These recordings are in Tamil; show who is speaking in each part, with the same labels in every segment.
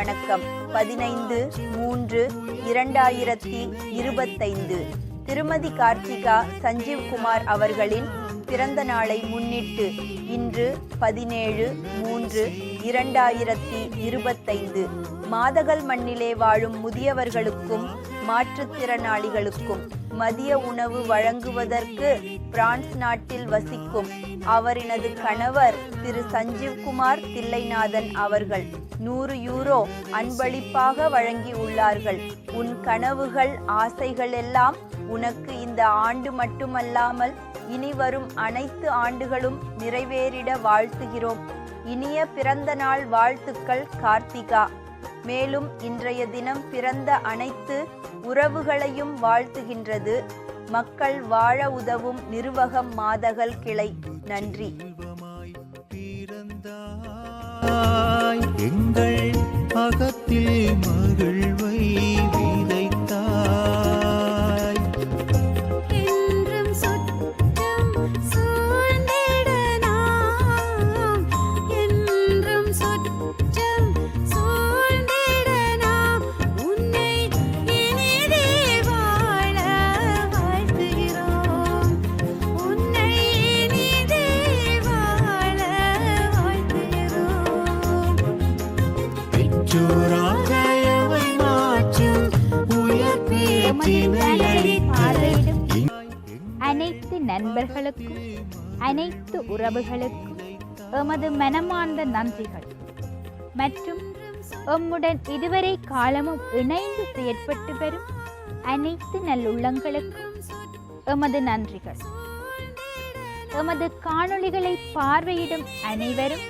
Speaker 1: வணக்கம். பதினைந்து மூன்று இரண்டாயிரத்தி இருபத்தைந்து. திருமதி கார்த்திகா சஞ்சீவ்குமார் அவர்களின் பிறந்த நாளை முன்னிட்டு இன்று பதினேழு மூன்று இரண்டாயிரத்தி இருபத்தைந்து. மாதகள் மண்ணிலே வாழும் முதியவர்களுக்கும் மாற்றுத்திறனாளிகளுக்கும் மதிய உணவு வழங்குவதற்கு பிரான்ஸ் நாட்டில் வசிக்கும் அவரினது கணவர் திரு சஞ்சீவ்குமார் தில்லைநாதன் அவர்கள் நூறு யூரோ அன்பளிப்பாக வழங்கி உள்ளார்கள். உன் கனவுகள் ஆசைகள் எல்லாம் உனக்கு இந்த ஆண்டு மட்டுமல்லாமல் இனி வரும் அனைத்து ஆண்டுகளும் நிறைவேறிட வாழ்த்துகிறோம். இனிய பிறந்த நாள் வாழ்த்துக்கள் கார்த்திகா. மேலும் இன்றைய தினம் பிறந்த அனைத்து உறவுகளையும் வாழ்த்துகின்றது. மக்கள் வாழ உதவும் நிர்வகம் மாதகள் கிளை. நன்றி.
Speaker 2: எங்கள் பெற்றோராக மாற்றும்
Speaker 3: பார்வையிடும் அனைத்து நண்பர்களுக்கும் அனைத்து உறவுகளுக்கும் எமது மனமார்ந்த நன்றிகள். மற்றும் எம்முடன் இதுவரை காலமும் இணைந்து செயற்பட்டு வரும் அனைத்து நல்லுள்ளங்களுக்கும் எமது நன்றிகள். எமது காணொளிகளை பார்வையிடும் அனைவரும்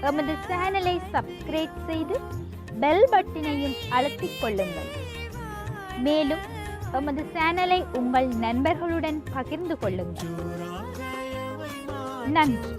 Speaker 3: எமது சேனலை சப்ஸ்கிரைப் செய்து பெல் பட்டினையும் அழுத்திக் கொள்ளுங்கள். மேலும் எமது சேனலை உங்கள் நண்பர்களுடன் பகிர்ந்து கொள்ளுங்கள். நன்றி.